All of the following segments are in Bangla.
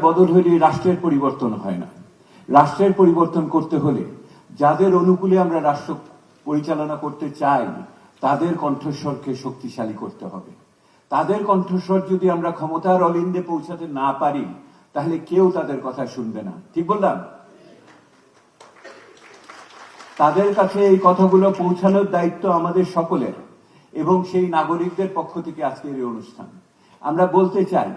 বদল হলে রাষ্ট্রের পরিবর্তন হয় না। রাষ্ট্রের পরিবর্তন করতে হলে যাদের অনুকূলে আমরা রাষ্ট্র পরিচালনা করতে চাই, তাদের কণ্ঠস্বরকে শক্তিশালী করতে হবে। তাদের কণ্ঠস্বর যদি আমরা ক্ষমতার অলিন্দে পৌঁছাতে না পারি, তাহলে কেউ তাদের কথা শুনবে না। ঠিক বললাম? তাদের কাছে এই কথাগুলো পৌঁছানোর দায়িত্ব আমাদের সকলের এবং সেই নাগরিকদের পক্ষ থেকে আজকের এই অনুষ্ঠান। আমরা বলতে চাই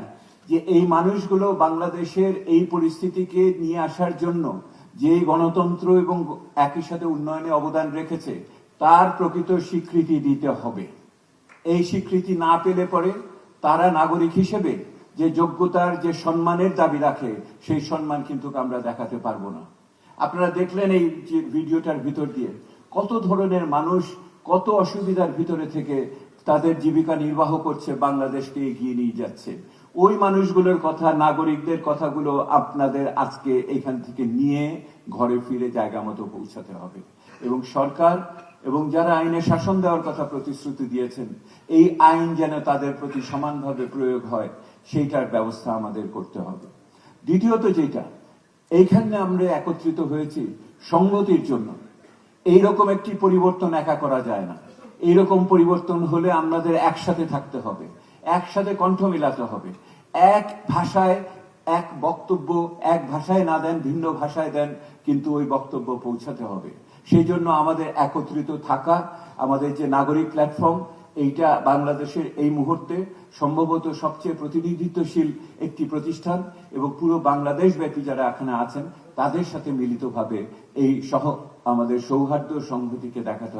যে এই মানুষগুলো বাংলাদেশের এই পরিস্থিতিকে নিয়ে আসার জন্য যে গণতন্ত্র এবং একই সাথে উন্নয়নে অবদান রেখেছে, তার প্রকৃত স্বীকৃতি দিতে হবে। এই স্বীকৃতি না পেলে পরে তারা নাগরিক হিসেবে যে যোগ্যতার, যে সম্মানের দাবি রাখে, সেই সম্মান কিন্তু আমরা দেখাতে পারব না। আপনারা দেখলেন এই যে ভিডিওটার ভিতর দিয়ে কত ধরনের মানুষ কত অসুবিধার ভিতরে থেকে তাদের জীবিকা নির্বাহ করছে, বাংলাদেশকে এগিয়ে নিয়ে যাচ্ছে। ওই মানুষগুলোর কথা, নাগরিকদের কথাগুলো আপনাদের আজকে এখান থেকে নিয়ে ঘরে ফিরে জায়গা মতো পৌঁছাতে হবে। এবং সরকার এবং যারা আইনে শাসন দেওয়ার কথা প্রতিশ্রুতি দিয়েছেন, এই আইন যেন তাদের প্রতি সমানভাবে প্রয়োগ হয়, সেইটার ব্যবস্থা আমাদের করতে হবে। দ্বিতীয়ত যেটা, এইখানে আমরা একত্রিত হয়েছি সংগতির জন্য। এইরকম একটি পরিবর্তন একা করা যায় না। এইরকম পরিবর্তন হলে আমাদের একসাথে থাকতে হবে। একসাথে কণ্ঠ মিলাতে হবে। এক ভাষায় এক বক্তব্য, এক ভাষায় না দেন, ভিন্ন ভাষায় দেন, কিন্তু ওই বক্তব্য পৌঁছাতে হবে। সেই জন্য আমাদের একত্রিত থাকা, আমাদের যে নাগরিক প্ল্যাটফর্ম, এইটা বাংলাদেশের এই মুহূর্তে সম্ভবত সবচেয়ে প্রতিনিধিত্বশীল একটি প্রতিষ্ঠান এবং পুরো বাংলাদেশ ব্যাপী যারা এখানে আছেন, তাদের সাথে মিলিতভাবে এই সহ, আমাদের সৌহার্দ্য সংহতিকে দেখাতে